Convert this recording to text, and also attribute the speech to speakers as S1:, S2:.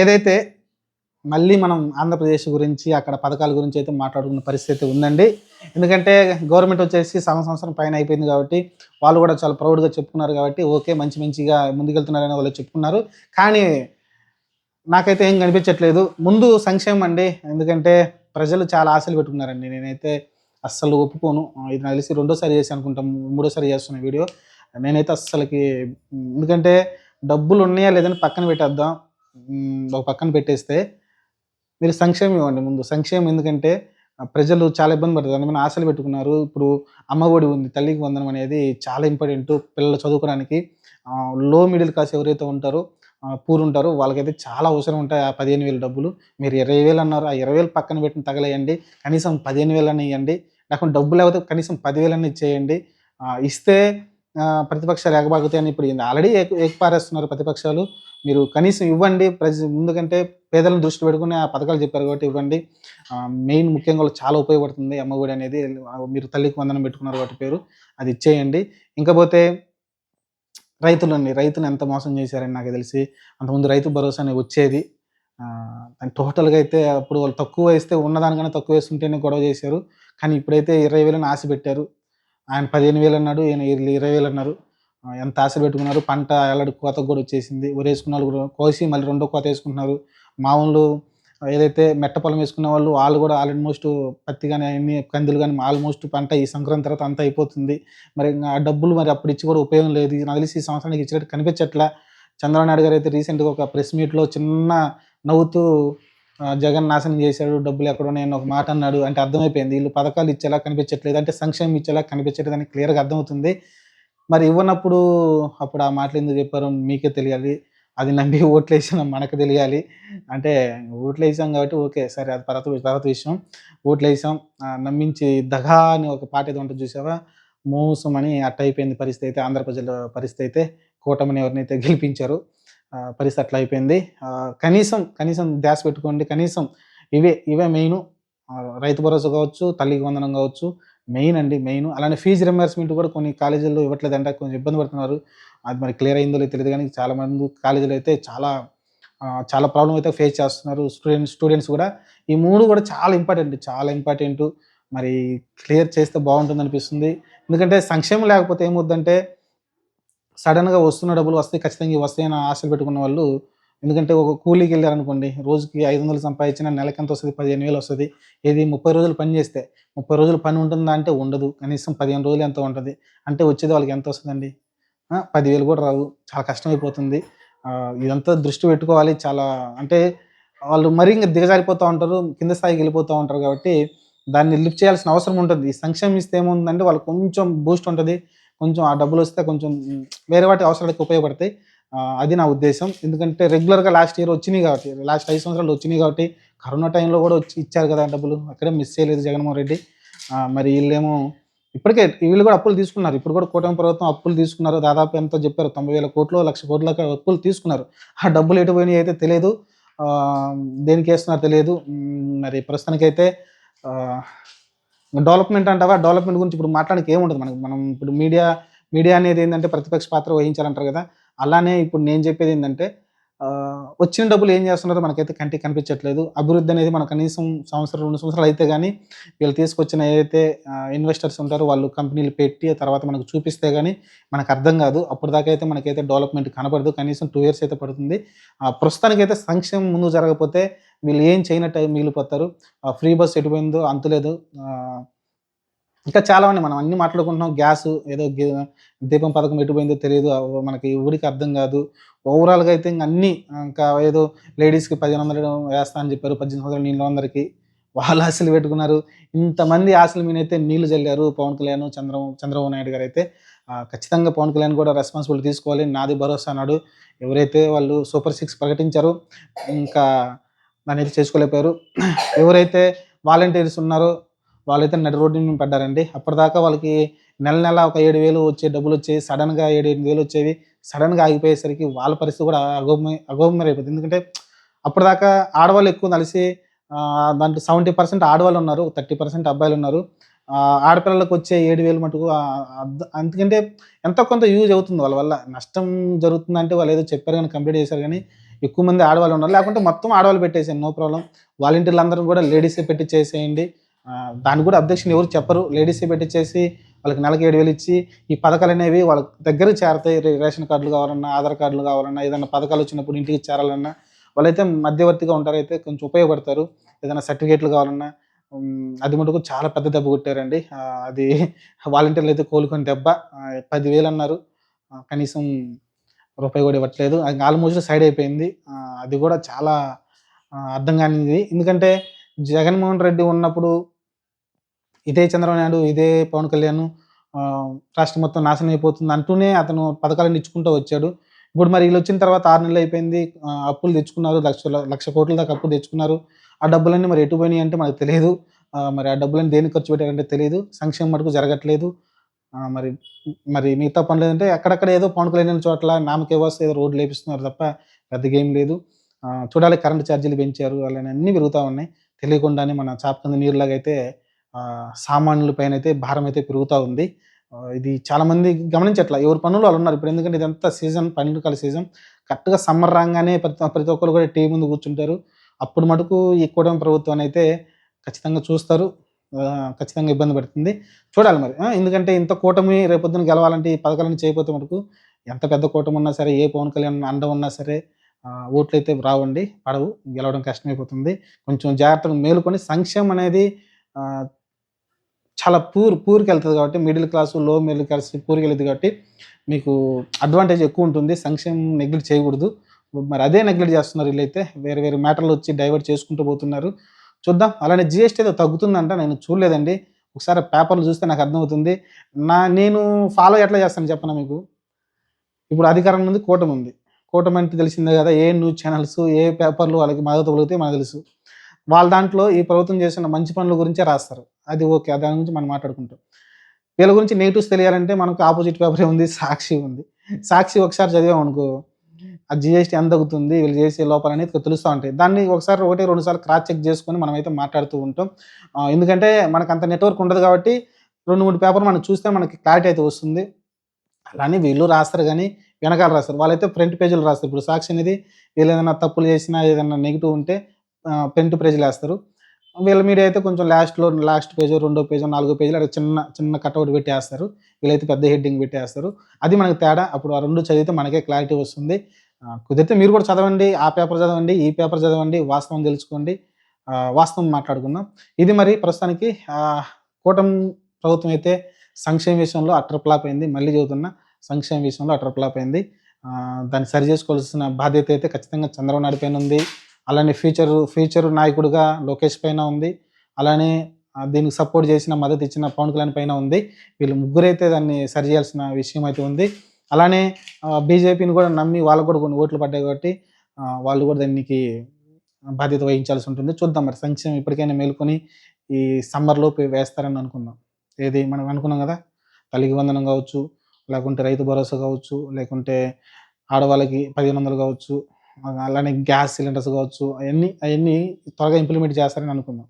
S1: ఏదైతే మళ్ళీ మనం ఆంధ్రప్రదేశ్ గురించి అక్కడ పథకాల గురించి అయితే మాట్లాడుకున్న పరిస్థితి ఉందండి. ఎందుకంటే గవర్నమెంట్ వచ్చేసి సగం సంవత్సరం పైన అయిపోయింది కాబట్టి వాళ్ళు కూడా చాలా ప్రౌడ్గా చెప్పుకున్నారు కాబట్టి ఓకే మంచి మంచిగా ముందుకెళ్తున్నారని వాళ్ళు చెప్పుకున్నారు. కానీ నాకైతే ఏం కనిపించట్లేదు. ముందు సంక్షేమం అండి. ఎందుకంటే ప్రజలు చాలా ఆశలు పెట్టుకున్నారండి. నేనైతే అస్సలు ఒప్పుకోను. ఇది నాకు తెలిసి రెండోసారి చేసి అనుకుంటాం. మూడోసారి చేస్తున్న వీడియో. నేనైతే అస్సలకి ఎందుకంటే డబ్బులు ఉన్నాయా లేదని పక్కన పెట్టేద్దాం. ఒక పక్కన పెట్టేస్తే మీరు సంక్షేమం ఇవ్వండి ముందు. సంక్షేమం ఎందుకంటే ప్రజలు చాలా ఇబ్బంది పడతారు దాని ఆశలు పెట్టుకున్నారు. ఇప్పుడు అమ్మ ఒడి ఉంది తల్లికి వందనం అనేది చాలా ఇంపార్టెంట్ పిల్లలు చదువుకోవడానికి. లో మిడిల్ క్లాస్ ఎవరైతే ఉంటారో పూర్ ఉంటారో వాళ్ళకైతే చాలా అవసరం ఉంటాయి ఆ పదిహేను వేలు డబ్బులు. మీరు ఇరవై వేలు అన్నారు ఆ ఇరవై వేలు పక్కన పెట్టిన తగలేయండి. కనీసం పదిహేను వేలు అని ఇవ్వండి లేకుంటే డబ్బులు లేకపోతే కనీసం పదివేలు అని ఇచ్చేయండి ఇస్తే ప్రతిపక్షాలు ఎగబాగుతాయని అని ఇప్పుడు ఆల్రెడీ ఏకపారేస్తున్నారు ప్రతిపక్షాలు. మీరు కనీసం ఇవ్వండి ప్రజ ఎందుకంటే పేదలను దృష్టి పెట్టుకుని ఆ పథకాలు చెప్పారు కాబట్టి ఇవ్వండి. మెయిన్ ముఖ్యంగా చాలా ఉపయోగపడుతుంది అమ్మఒడి అనేది. మీరు తల్లికి వందనం పెట్టుకున్నారు వాటి పేరు. అది ఇచ్చేయండి. ఇంకా పోతే రైతులండి రైతులు ఎంత మోసం చేశారని నాకు తెలిసి అంతకుముందు రైతు భరోసా అనేది వచ్చేది. దాని టోటల్గా అయితే అప్పుడు వాళ్ళు తక్కువ వేస్తే ఉన్నదానికన్నా తక్కువ వేస్తుంటేనే గొడవ చేశారు. కానీ ఇప్పుడైతే ఇరవై వేలని ఆశ పెట్టారు ఆయన పదిహేను వేలు అన్నాడు ఈయన ఇరవై వేలు అన్నారు. ఎంత ఆశ పెట్టుకున్నారు. పంట ఎల్లడి కోత కూడా వచ్చేసింది. వరేసుకున్న వాళ్ళు కూడా కోసి మళ్ళీ రెండో కోత వేసుకుంటున్నారు. మామూలు ఏదైతే మెట్ట పొలం వేసుకున్న వాళ్ళు వాళ్ళు కూడా ఆల్మోస్ట్ పత్తి కానీ అన్ని కందులు కానీ ఆల్మోస్ట్ పంట ఈ సంక్రాంతి తర్వాత అంతా అయిపోతుంది. మరి ఆ డబ్బులు మరి అప్పుడు ఇచ్చి కూడా ఉపయోగం లేదు. నాకు తెలిసి ఈ సంవత్సరానికి ఇచ్చినట్టు కనిపించట్లా. చంద్రబాబు నాయుడు గారు అయితే రీసెంట్గా ఒక ప్రెస్ మీట్లో చిన్న నవ్వుతూ జగన్ నాశనం చేశాడు డబ్బులు ఎక్కడో నేను ఒక మాట అన్నాడు అంటే అర్థమైపోయింది. వీళ్ళు పథకాలు ఇచ్చేలా కనిపించట్లేదు అంటే సంక్షేమం ఇచ్చేలా కనిపించట్లేదు అని క్లియర్గా అర్థమవుతుంది. మరి ఇవ్వనప్పుడు అప్పుడు ఆ మాటలు ఎందుకు చెప్పారో మీకే తెలియాలి. అది నమ్మి ఓట్లు వేసిన మనకు తెలియాలి. అంటే ఓట్లు వేసాం కాబట్టి ఓకే సరే అది తర్వాత తర్వాత విషయం. ఓట్లు వేసాం నమ్మించి దగా అని ఒక పాట ఏదో ఉంటుంది చూసావా? మోసం అని అట్ట అయిపోయింది పరిస్థితి అయితే ఆంధ్ర ప్రజల పరిస్థితి అయితే కూటమిని ఎవరినైతే గెలిపించారు పరిస్థితి అట్లా అయిపోయింది కనీసం కనీసం ధ్యాస పెట్టుకోండి. కనీసం ఇవే ఇవే మెయిన్. రైతు భరోసా కావచ్చు తల్లికి వందనం కావచ్చు మెయిన్ అండి మెయిన్. అలానే ఫీజు రింబర్స్మెంట్ కూడా కొన్ని కాలేజీల్లో ఇవ్వట్లేదంటే కొంచెం ఇబ్బంది పడుతున్నారు. అది మరి క్లియర్ అయిందో లేదో తెలియదు కానీ చాలా మంది కాలేజీలు అయితే చాలా చాలా ప్రాబ్లం అయితే ఫేస్ చేస్తున్నారు. స్టూడెంట్స్ స్టూడెంట్స్ కూడా ఈ మూడు కూడా చాలా ఇంపార్టెంట్ చాలా ఇంపార్టెంట్. మరి క్లియర్ చేస్తే బాగుంటుంది అనిపిస్తుంది ఎందుకంటే సంక్షేమం లేకపోతే ఏమవుద్దంటే సడన్గా వస్తున్న డబ్బులు వస్తాయి ఖచ్చితంగా వస్తాయని ఆశలు పెట్టుకున్న వాళ్ళు ఎందుకంటే ఒక కూలీకి వెళ్ళారనుకోండి రోజుకి ఐదు వందలు సంపాదించిన నెలకి ఎంత వస్తుంది? పదిహేను వేలు వస్తుంది. ఇది ముప్పై రోజులు పని చేస్తే ముప్పై రోజులు పని ఉంటుందా అంటే ఉండదు. కనీసం పదిహేను రోజులు ఎంత ఉంటుంది? అంటే వచ్చేది వాళ్ళకి ఎంత వస్తుందండి? పదివేలు కూడా రావు చాలా కష్టమైపోతుంది. ఇదంతా దృష్టి పెట్టుకోవాలి. చాలా అంటే వాళ్ళు మరీ ఇంకా దిగజారిపోతూ ఉంటారు కింద స్థాయికి వెళ్ళిపోతూ ఉంటారు కాబట్టి దాన్ని లిఫ్ట్ చేయాల్సిన అవసరం ఉంటుంది. సంక్షేమిస్తే సంక్షేమం ఇస్తే ఏముందంటే వాళ్ళకి కొంచెం బూస్ట్ ఉంటుంది. కొంచెం ఆ డబ్బులు వస్తే కొంచెం వేరే వాటి అవసరాలకు ఉపయోగపడతాయి. అది నా ఉద్దేశం. ఎందుకంటే రెగ్యులర్గా లాస్ట్ ఇయర్ వచ్చినాయి కాబట్టి లాస్ట్ ఐదు సంవత్సరాలు వచ్చినాయి కాబట్టి కరోనా టైంలో కూడా వచ్చి ఇచ్చారు కదా డబ్బులు అక్కడే మిస్ చేయలేదు జగన్మోహన్ రెడ్డి. మరి వీళ్ళేమో ఇప్పటికే వీళ్ళు కూడా అప్పులు తీసుకున్నారు. ఇప్పుడు కూడా కూటమి ప్రభుత్వం అప్పులు తీసుకున్నారు. దాదాపు ఎంతో చెప్పారు. తొంభై వేల కోట్లు లక్ష కోట్ల అప్పులు తీసుకున్నారు. ఆ డబ్బులు ఎటు పోయినాయి అయితే తెలియదు. దేనికి వేస్తున్నారో తెలియదు. మరి ప్రస్తుతానికైతే డెవలప్మెంట్ అంటావా? డెవలప్మెంట్ గురించి ఇప్పుడు మాట్లాడడానికి ఏముండదు మనకి. మనం ఇప్పుడు మీడియా మీడియా అనేది ఏంటంటే ప్రతిపక్ష పాత్ర వహించాలంటారు కదా. అలానే ఇప్పుడు నేను చెప్పేది ఏంటంటే వచ్చిన డబ్బులు ఏం చేస్తున్నారో మనకైతే కంటికి కనిపించట్లేదు. అభివృద్ధి అనేది మన కనీసం సంవత్సరం రెండు సంవత్సరాలు అయితే కానీ వీళ్ళు తీసుకొచ్చిన ఏదైతే ఇన్వెస్టర్స్ ఉంటారో వాళ్ళు కంపెనీలు పెట్టి ఆ తర్వాత మనకు చూపిస్తే కానీ మనకు అర్థం కాదు. అప్పుడు దాకా అయితే మనకైతే డెవలప్మెంట్ కనపడదు. కనీసం టూ ఇయర్స్ అయితే పడుతుంది. ఆ, ప్రస్తుతానికైతే సంక్షేమం ముందు జరగకపోతే వీళ్ళు ఏం చేయనట్టు మిగిలిపోతారు. ఫ్రీ బస్ ఎటుపోయిందో అంతులేదు ఇంకా చాలా ఉన్నాయి మనం అన్ని మాట్లాడుకుంటున్నాం. గ్యాస్ ఏదో దీపం పథకం ఎటుపోయిందో తెలియదు. మనకి ఊరికి అర్థం కాదు. ఓవరాల్గా అయితే ఇంకా అన్ని ఇంకా ఏదో లేడీస్కి పదిహేను వందలు వేస్తా అని చెప్పారు. పద్దెనిమిది వందలు నీళ్ళు అందరికీ. వాళ్ళ ఆశలు పెట్టుకున్నారు. ఇంతమంది ఆశల మీద అయితే నీళ్ళు చల్లారు పవన్ కళ్యాణ్ చంద్ర చంద్రబాబు నాయుడు గారు అయితే. ఖచ్చితంగా పవన్ కళ్యాణ్ కూడా రెస్పాన్సిబిలిటీ తీసుకోవాలి. నాది భరోసా అన్నాడు ఎవరైతే వాళ్ళు సూపర్ సిక్స్ ప్రకటించారో ఇంకా దాన్ని అయితే చేసుకోలేకపోయారు. ఎవరైతే వాలంటీర్స్ ఉన్నారో వాళ్ళైతే నడి రోడ్డు మీద పడ్డారండి. అప్పటిదాకా వాళ్ళకి నెల నెల ఒక ఏడు వేలు వచ్చే డబ్బులు వచ్చేవి సడన్గా ఏడు ఎనిమిది వేలు వచ్చేవి. సడన్గా ఆగిపోయేసరికి వాళ్ళ పరిస్థితి కూడా అగోమ అగోమరైపోతుంది ఎందుకంటే అప్పటిదాకా ఆడవాళ్ళు ఎక్కువ కలిసి దాంట్లో సెవెంటీ పర్సెంట్ ఆడవాళ్ళు ఉన్నారు థర్టీ పర్సెంట్ అబ్బాయిలు ఉన్నారు. ఆడపిల్లలకు వచ్చే ఏడు వేలు మటుకు ఎందుకంటే ఎంతో కొంత యూజ్ అవుతుంది వాళ్ళ వల్ల. నష్టం జరుగుతుందంటే వాళ్ళు ఏదో చెప్పారు కానీ కంప్లీట్ చేశారు కానీ ఎక్కువ మంది ఆడవాళ్ళు ఉన్నారు. లేకుంటే మొత్తం ఆడవాళ్ళు పెట్టేసేయండి నో ప్రాబ్లం. వాలంటీర్లు అందరం కూడా లేడీసే పెట్టి చేసేయండి. దాని కూడా అబ్జెక్షన్ ఎవరు చెప్పరు. లేడీసే పెట్టించేసి వాళ్ళకి నెలకి ఏడు వేలు ఇచ్చి ఈ పథకాలు అనేవి వాళ్ళ దగ్గర చేరతాయి. రేషన్ కార్డులు కావాలన్నా ఆధార్ కార్డులు కావాలన్నా ఏదైనా పథకాలు వచ్చినప్పుడు ఇంటికి చేరాలన్నా వాళ్ళైతే మధ్యవర్తిగా ఉంటారు అయితే కొంచెం ఉపయోగపడతారు. ఏదైనా సర్టిఫికేట్లు కావాలన్నా అది మటుకు చాలా పెద్ద దెబ్బ కొట్టారండి. అది వాలంటీర్లు అయితే కోలుకొని దెబ్బ. పదివేలు అన్నారు. కనీసం రూపాయి కూడా ఇవ్వట్లేదు. అది ఆల్మోస్ట్ సైడ్ అయిపోయింది. అది కూడా చాలా అర్థం కానిది. ఎందుకంటే జగన్మోహన్ రెడ్డి ఉన్నప్పుడు ఇదే చంద్రబాబు నాయుడు ఇదే పవన్ కళ్యాణ్ రాష్ట్రం మొత్తం నాశనం అయిపోతుంది అంటూనే అతను పథకాలను ఇచ్చుకుంటూ వచ్చాడు. ఇప్పుడు మరి వీళ్ళు వచ్చిన తర్వాత ఆరు నెలలు అయిపోయింది అప్పులు తెచ్చుకున్నారు లక్ష లక్ష కోట్ల దాకా అప్పులు తెచ్చుకున్నారు. ఆ డబ్బులన్నీ మరి ఎటు పోయినాయి అంటే మనకు తెలియదు. మరి ఆ డబ్బులన్నీ దేనికి ఖర్చు పెట్టారంటే తెలియదు. సంక్షేమం మటుకు జరగట్లేదు. మరి మరి మిగతా పనులు ఏంటంటే అక్కడక్కడ ఏదో పవన్ కళ్యాణ్ చోట్ల నామకే వస్తే ఏదో రోడ్లు లేపిస్తున్నారు తప్ప పెద్దగా ఏం లేదు. చూడాలి కరెంట్ ఛార్జీలు పెంచారు అలానే అన్నీ పెరుగుతూ ఉన్నాయి. తెలియకుండానే మన చాప కింద అయితే ఆ, పైన అయితే భారం అయితే పెరుగుతూ ఉంది. ఇది చాలామంది గమనించట్లా గమనించట్ల. ఎవరి పనులు వాళ్ళు ఉన్నారు. ఇప్పుడు ఎందుకంటే ఇదంతా సీజన్ పండుగల సీజన్. కరెక్ట్గా సమ్మర్ రాగానే ప్రతి ప్రతి ఒక్కరు కూడా టీవీ ముందు కూర్చుంటారు. అప్పుడు మటుకు ఈ కూటమి ప్రభుత్వాన్ని అయితే ఖచ్చితంగా చూస్తారు. ఖచ్చితంగా ఇబ్బంది పడుతుంది. చూడాలి మరి. ఎందుకంటే ఇంత కూటమి రేపొద్దున గెలవాలంటే ఈ పథకాలను చేయకపోతే మటుకు ఎంత పెద్ద కూటమి ఉన్నా సరే ఏ పవన్ కళ్యాణ్ అండ ఉన్నా సరే ఓట్లు అయితే రావండి. పడవు. గెలవడం కష్టమైపోతుంది. కొంచెం జాగ్రత్తగా మేలుకొని సంక్షేమం అనేది చాలా పూర్ పూర్కి వెళ్తుంది కాబట్టి మిడిల్ క్లాస్లో మిడిల్ క్లాస్ పూర్కి వెళ్తుంది కాబట్టి మీకు అడ్వాంటేజ్ ఎక్కువ ఉంటుంది. సంక్షేమం నెగ్లెక్ట్ చేయకూడదు. మరి అదే నెగ్లెక్ట్ చేస్తున్నారు వీళ్ళైతే. వేరే వేరే మ్యాటర్లు వచ్చి డైవర్ట్ చేసుకుంటూ పోతున్నారు. చూద్దాం. అలానే జిఎస్టీ ఏదో తగ్గుతుందంట. నేను చూడలేదండి. ఒకసారి పేపర్లు చూస్తే నాకు అర్థమవుతుంది. నా నేను ఫాలో ఎట్లా చేస్తాను చెప్పనా మీకు? ఇప్పుడు అధికారం ఉంది కూటమి ఉంది. కూటమి అంటే తెలిసిందే కదా ఏ న్యూస్ ఛానల్స్ ఏ పేపర్లు వాళ్ళకి మద్దతు కలిగితే మనకు తెలుసు. వాళ్ళ దాంట్లో ఈ ప్రభుత్వం చేసిన మంచి పనుల గురించే రాస్తారు. అది ఓకే. దాని గురించి మనం మాట్లాడుకుంటాం. వీళ్ళ గురించి నెగిటివ్స్ తెలియాలంటే మనకు ఆపోజిట్ పేపరే ఉంది సాక్షి ఉంది. సాక్షి ఒకసారి చదివాం అనుకో ఆ జిఎస్టీ ఎంత తగ్గుతుంది వీళ్ళు చేసే లోపల అనేది తెలుస్తూ ఉంటాయి. దాన్ని ఒకసారి ఒకటి రెండు సార్లు క్రాస్ చెక్ చేసుకొని మనం అయితే మాట్లాడుతూ ఉంటాం. ఎందుకంటే మనకు అంత నెట్వర్క్ ఉండదు కాబట్టి రెండు మూడు పేపర్ మనం చూస్తే మనకి క్లారిటీ అయితే వస్తుంది. అలానే వీళ్ళు రాస్తారు కానీ వెనకాల రాస్తారు. వాళ్ళైతే ఫ్రంట్ పేజీలు రాస్తారు. ఇప్పుడు సాక్షి అనేది వీళ్ళు ఏదైనా తప్పులు చేసినా ఏదైనా నెగిటివ్ ఉంటే ఫ్రంట్ పేజీలు వేస్తారు. వీళ్ళ మీడియా అయితే కొంచెం లాస్ట్లో లాస్ట్ పేజ్ రెండో పేజ్ నాలుగో పేజీలు అక్కడ చిన్న చిన్న కట్అవుట్ పెట్టేస్తారు వీళ్ళైతే పెద్ద హెడ్డింగ్ పెట్టేస్తారు అది మనకు తేడా. అప్పుడు ఆ రెండు చదివితే మనకే క్లారిటీ వస్తుంది. కుదిరితే మీరు కూడా చదవండి ఆ పేపర్ చదవండి ఈ పేపర్ చదవండి వాస్తవం తెలుసుకోండి. వాస్తవం మాట్లాడుకుందాం. ఇది మరి ప్రస్తుతానికి కూటమి ప్రభుత్వం అయితే సంక్షేమ విషయంలో అట్రప్లాప్ అయింది. మళ్ళీ చదువుతున్న సంక్షేమ విషయంలో అట్రప్లాప్ అయింది. దాన్ని సరి చేసుకోవాల్సిన బాధ్యత అయితే ఖచ్చితంగా చంద్రబాబు నాయుడు పైన ఉంది. అలానే ఫ్యూచర్ ఫ్యూచర్ నాయకుడిగా లోకేష్ పైన ఉంది. అలానే దీనికి సపోర్ట్ చేసిన మద్దతు ఇచ్చిన పవన్ కళ్యాణ్ పైన ఉంది. వీళ్ళు ముగ్గురైతే దాన్ని సరి చేయాల్సిన విషయం అయితే ఉంది. అలానే బీజేపీని కూడా నమ్మి వాళ్ళకు కూడా కొన్ని ఓట్లు పడ్డాయి కాబట్టి వాళ్ళు కూడా దానికి బాధ్యత వహించాల్సి ఉంటుంది. చూద్దాం మరి సంక్షేమం ఇప్పటికైనా మేలుకొని ఈ సమ్మర్లోపు వేస్తారని అనుకుందాం. ఏది మనం అనుకున్నాం కదా? తల్లికి వందనం కావచ్చు లేకుంటే రైతు భరోసా కావచ్చు లేకుంటే ఆడవాళ్ళకి పదిహేను వందలు కావచ్చు అలానే గ్యాస్ సిలిండర్స్ కావచ్చు అవన్నీ అవన్నీ త్వరగా ఇంప్లిమెంట్ చేస్తారని అనుకుందాం.